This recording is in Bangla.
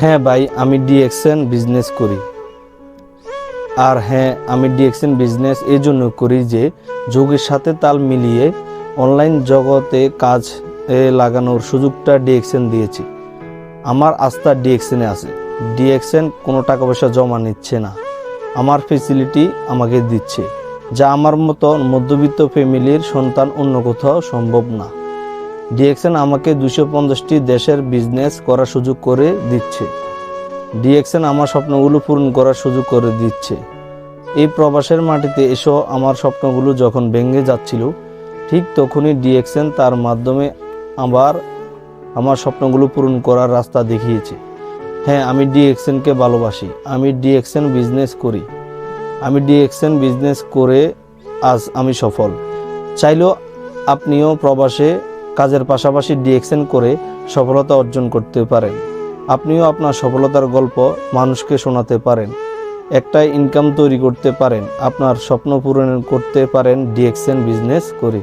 হ্যাঁ ভাই, আমি ডিএক্সএন বিজনেস করি। আর হ্যাঁ আমি ডিএক্সএন বিজনেস এই জন্য করি যে, যোগের সাথে তাল মিলিয়ে অনলাইন জগতে কাজ লাগানোর সুযোগটা ডিএক্সএন দিয়েছি। আমার আস্থা ডিএক্সএনে আছে। ডিএক্সএন কোনো টাকা পয়সা জমা নিচ্ছে না। আমার ফেসিলিটি আমাকে দিচ্ছে। যা আমার মতো মধ্যবিত্ত ফ্যামিলির সন্তান অন্য কোথাও সম্ভব না। ডিএক্সএন আমাকে দুশো পঞ্চাশটি দেশের বিজনেস করার সুযোগ করে দিচ্ছে। ডিএক্সএন আমার স্বপ্নগুলো পূরণ করার সুযোগ করে দিচ্ছে। এই প্রবাসের মাটিতে এসো, আমার স্বপ্নগুলো যখন ভেঙে যাচ্ছিল, ঠিক তখনই ডিএক্সএন তার মাধ্যমে আবার আমার স্বপ্নগুলো পূরণ করার রাস্তা দেখিয়েছে। হ্যাঁ আমি ডিএক্সএনকে ভালোবাসি, আমি ডিএক্সএন বিজনেস করি। আমি ডিএক্সএন বিজনেস করে আজ আমি সফল। চাইলেও আপনিও প্রবাসে কাজের পাশাপাশি ডিএক্সএন করে সফলতা অর্জন করতে পারেন। আপনিও আপনার সফলতার গল্প মানুষকে শোনাতে পারেন। একটা ইনকাম তৈরি করতে পারেন। আপনার স্বপ্ন পূরণ করতে পারেন ডিএক্সএন বিজনেস করে।